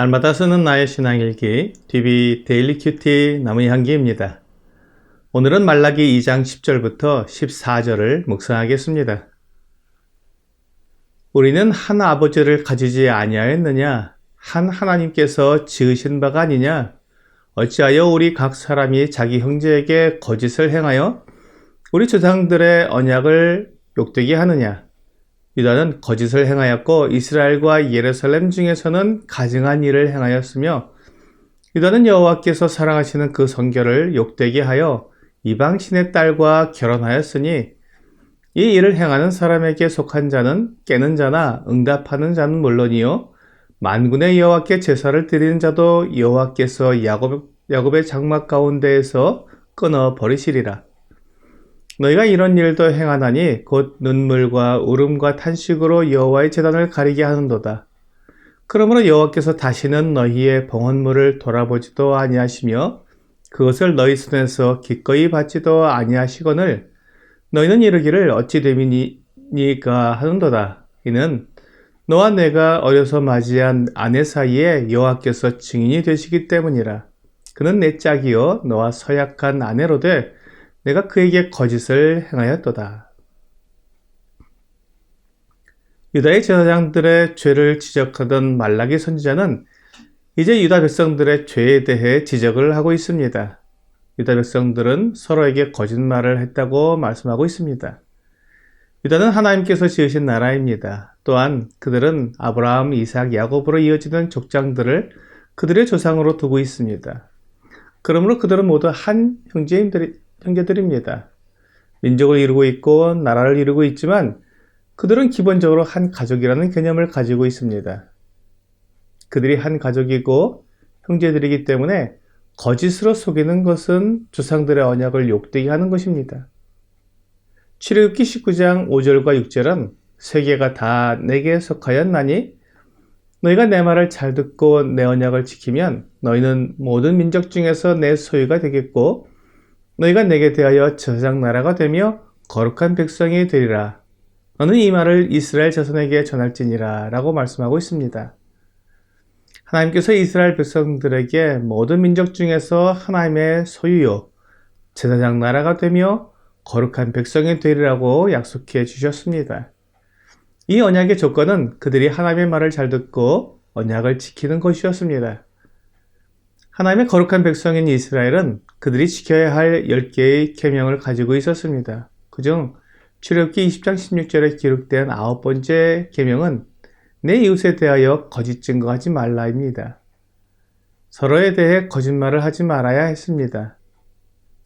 날마다 쓰는 나의 신앙일기 DB 데일리 큐티 나무의 향기입니다. 오늘은 말라기 2장 10절부터 14절을 묵상하겠습니다. 우리는 한 아버지를 가지지 아니하였느냐? 한 하나님께서 지으신 바가 아니냐? 어찌하여 우리 각 사람이 자기 형제에게 거짓을 행하여 우리 조상들의 언약을 욕되게 하느냐? 유다는 거짓을 행하였고 이스라엘과 예루살렘 중에서는 가증한 일을 행하였으며 유다는 여호와께서 사랑하시는 그 성결을 욕되게 하여 이방 신의 딸과 결혼하였으니 이 일을 행하는 사람에게 속한 자는 깨는 자나 응답하는 자는 물론이요 만군의 여호와께 제사를 드리는 자도 여호와께서 야곱, 야곱의 장막 가운데에서 끊어 버리시리라. 너희가 이런 일도 행하나니 곧 눈물과 울음과 탄식으로 여호와의 재단을 가리게 하는도다. 그러므로 여호와께서 다시는 너희의 봉헌물을 돌아보지도 아니하시며 그것을 너희 손에서 기꺼이 받지도 아니하시거늘 너희는 이르기를 어찌 됨이니까 하는도다. 이는 너와 내가 어려서 맞이한 아내 사이에 여호와께서 증인이 되시기 때문이라. 그는 내 짝이요 너와 서약한 아내로 돼 내가 그에게 거짓을 행하였도다. 유다의 제사장들의 죄를 지적하던 말라기 선지자는 이제 유다 백성들의 죄에 대해 지적을 하고 있습니다. 유다 백성들은 서로에게 거짓말을 했다고 말씀하고 있습니다. 유다는 하나님께서 지으신 나라입니다. 또한 그들은 아브라함, 이삭, 야곱으로 이어지는 족장들을 그들의 조상으로 두고 있습니다. 그러므로 그들은 모두 한 형제인들이, 형제들입니다. 민족을 이루고 있고 나라를 이루고 있지만 그들은 기본적으로 한 가족이라는 개념을 가지고 있습니다. 그들이 한 가족이고 형제들이기 때문에 거짓으로 속이는 것은 조상들의 언약을 욕되게 하는 것입니다. 출애굽기 19장 5절과 6절은 세계가 다 내게 속하였나니 너희가 내 말을 잘 듣고 내 언약을 지키면 너희는 모든 민족 중에서 내 소유가 되겠고 너희가 내게 대하여 저장 나라가 되며 거룩한 백성이 되리라. 너는 이 말을 이스라엘 자손에게 전할지니라 라고 말씀하고 있습니다. 하나님께서 이스라엘 백성들에게 모든 민족 중에서 하나님의 소유요, 제사장 나라가 되며 거룩한 백성이 되리라고 약속해 주셨습니다. 이 언약의 조건은 그들이 하나님의 말을 잘 듣고 언약을 지키는 것이었습니다. 하나님의 거룩한 백성인 이스라엘은 그들이 지켜야 할 10개의 계명을 가지고 있었습니다. 그중 출애굽기 20장 16절에 기록된 아홉 번째 계명은 내 이웃에 대하여 거짓 증거하지 말라입니다. 서로에 대해 거짓말을 하지 말아야 했습니다.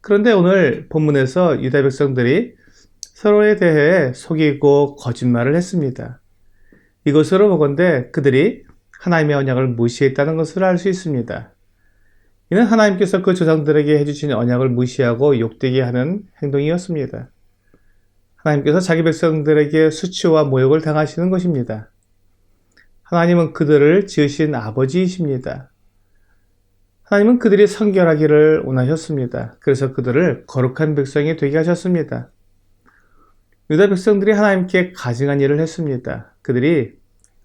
그런데 오늘 본문에서 유다 백성들이 서로에 대해 속이고 거짓말을 했습니다. 이것으로 보건대 그들이 하나님의 언약을 무시했다는 것을 알 수 있습니다. 이는 하나님께서 그 조상들에게 해주신 언약을 무시하고 욕되게 하는 행동이었습니다. 하나님께서 자기 백성들에게 수치와 모욕을 당하시는 것입니다. 하나님은 그들을 지으신 아버지이십니다. 하나님은 그들이 성결하기를 원하셨습니다. 그래서 그들을 거룩한 백성이 되게 하셨습니다. 유다 백성들이 하나님께 가증한 일을 했습니다. 그들이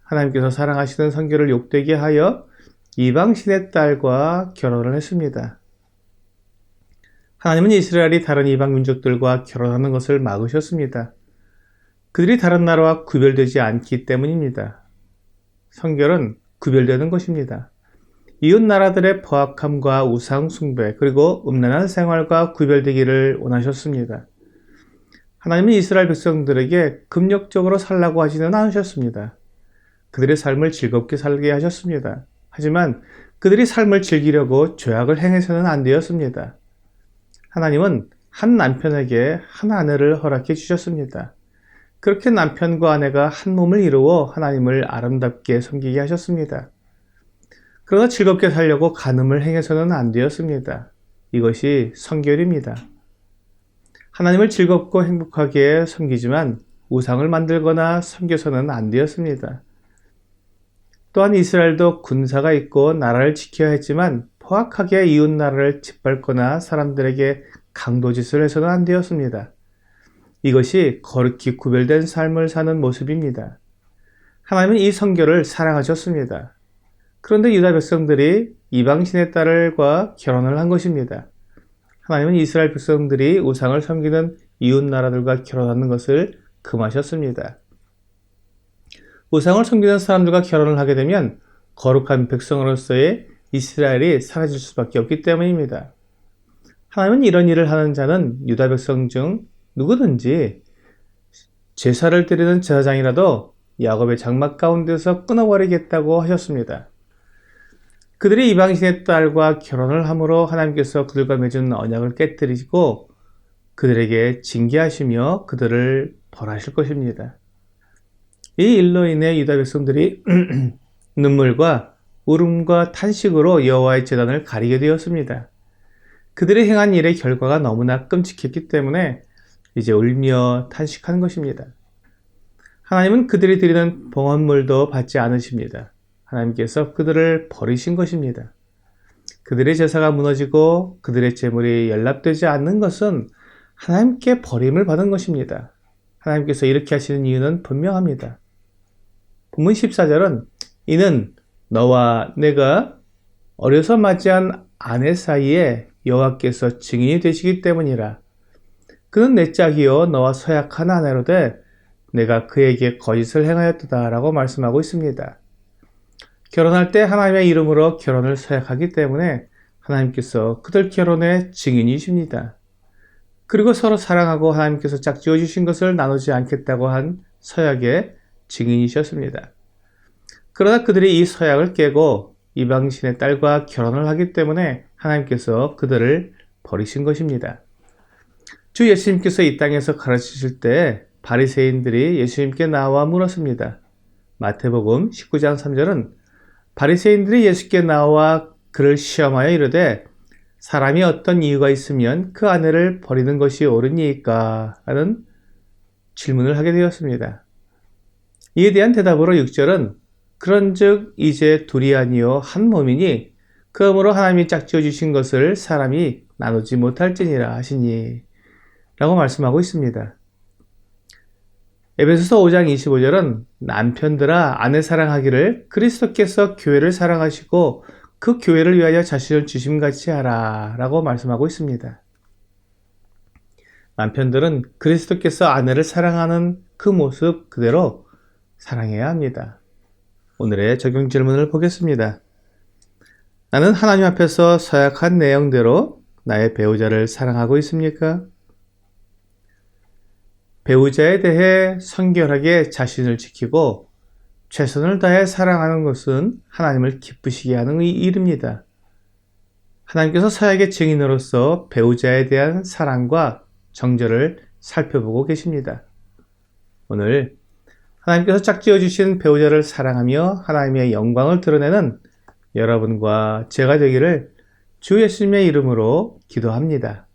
하나님께서 사랑하시는 성결을 욕되게 하여 이방신의 딸과 결혼을 했습니다. 하나님은 이스라엘이 다른 이방 민족들과 결혼하는 것을 막으셨습니다. 그들이 다른 나라와 구별되지 않기 때문입니다. 성결은 구별되는 것입니다. 이웃 나라들의 포악함과 우상 숭배 그리고 음란한 생활과 구별되기를 원하셨습니다. 하나님은 이스라엘 백성들에게 급력적으로 살라고 하지는 않으셨습니다. 그들의 삶을 즐겁게 살게 하셨습니다. 하지만 그들이 삶을 즐기려고 죄악을 행해서는 안 되었습니다. 하나님은 한 남편에게 한 아내를 허락해 주셨습니다. 그렇게 남편과 아내가 한 몸을 이루어 하나님을 아름답게 섬기게 하셨습니다. 그러나 즐겁게 살려고 간음을 행해서는 안 되었습니다. 이것이 성결입니다. 하나님을 즐겁고 행복하게 섬기지만 우상을 만들거나 섬겨서는 안 되었습니다. 또한 이스라엘도 군사가 있고 나라를 지켜야 했지만 포악하게 이웃 나라를 짓밟거나 사람들에게 강도짓을 해서는 안 되었습니다. 이것이 거룩히 구별된 삶을 사는 모습입니다. 하나님은 이 성결을 사랑하셨습니다. 그런데 유다 백성들이 이방신의 딸과 결혼을 한 것입니다. 하나님은 이스라엘 백성들이 우상을 섬기는 이웃 나라들과 결혼하는 것을 금하셨습니다. 우상을 섬기는 사람들과 결혼을 하게 되면 거룩한 백성으로서의 이스라엘이 사라질 수밖에 없기 때문입니다. 하나님은 이런 일을 하는 자는 유다 백성 중 누구든지 제사를 드리는 제사장이라도 야곱의 장막 가운데서 끊어버리겠다고 하셨습니다. 그들이 이방신의 딸과 결혼을 함으로 하나님께서 그들과 맺은 언약을 깨뜨리시고 그들에게 징계하시며 그들을 벌하실 것입니다. 이 일로 인해 유다 백성들이 눈물과 울음과 탄식으로 여호와의 제단을 가리게 되었습니다. 그들이 행한 일의 결과가 너무나 끔찍했기 때문에 이제 울며 탄식하는 것입니다. 하나님은 그들이 드리는 봉헌물도 받지 않으십니다. 하나님께서 그들을 버리신 것입니다. 그들의 제사가 무너지고 그들의 재물이 연락되지 않는 것은 하나님께 버림을 받은 것입니다. 하나님께서 이렇게 하시는 이유는 분명합니다. 본문 14절은 이는 너와 내가 어려서 맞이한 아내 사이에 여호와께서 증인이 되시기 때문이라. 그는 내 짝이요 너와 서약한 아내로 돼 내가 그에게 거짓을 행하였다라고 말씀하고 있습니다. 결혼할 때 하나님의 이름으로 결혼을 서약하기 때문에 하나님께서 그들 결혼의 증인이십니다. 그리고 서로 사랑하고 하나님께서 짝지어 주신 것을 나누지 않겠다고 한 서약의 증인이셨습니다. 그러나 그들이 이 서약을 깨고 이방신의 딸과 결혼을 하기 때문에 하나님께서 그들을 버리신 것입니다. 주 예수님께서 이 땅에서 가르치실 때 바리새인들이 예수님께 나와 물었습니다. 마태복음 19장 3절은 바리새인들이 예수께 나와 그를 시험하여 이르되 사람이 어떤 이유가 있으면 그 아내를 버리는 것이 옳으니까 하는 질문을 하게 되었습니다. 이에 대한 대답으로 6절은 그런즉 이제 둘이 아니요 한 몸이니 그러므로 하나님이 짝지어 주신 것을 사람이 나누지 못할지니라 하시니 라고 말씀하고 있습니다. 에베소서 5장 25절은 남편들아 아내 사랑하기를 그리스도께서 교회를 사랑하시고 그 교회를 위하여 자신을 주심같이 하라 라고 말씀하고 있습니다. 남편들은 그리스도께서 아내를 사랑하는 그 모습 그대로 사랑해야 합니다. 오늘의 적용 질문을 보겠습니다. 나는 하나님 앞에서 서약한 내용대로 나의 배우자를 사랑하고 있습니까? 배우자에 대해 성결하게 자신을 지키고 최선을 다해 사랑하는 것은 하나님을 기쁘시게 하는 일입니다. 하나님께서 서약의 증인으로서 배우자에 대한 사랑과 정절을 살펴보고 계십니다. 오늘 하나님께서 짝지어 주신 배우자를 사랑하며 하나님의 영광을 드러내는 여러분과 제가 되기를 주 예수님의 이름으로 기도합니다.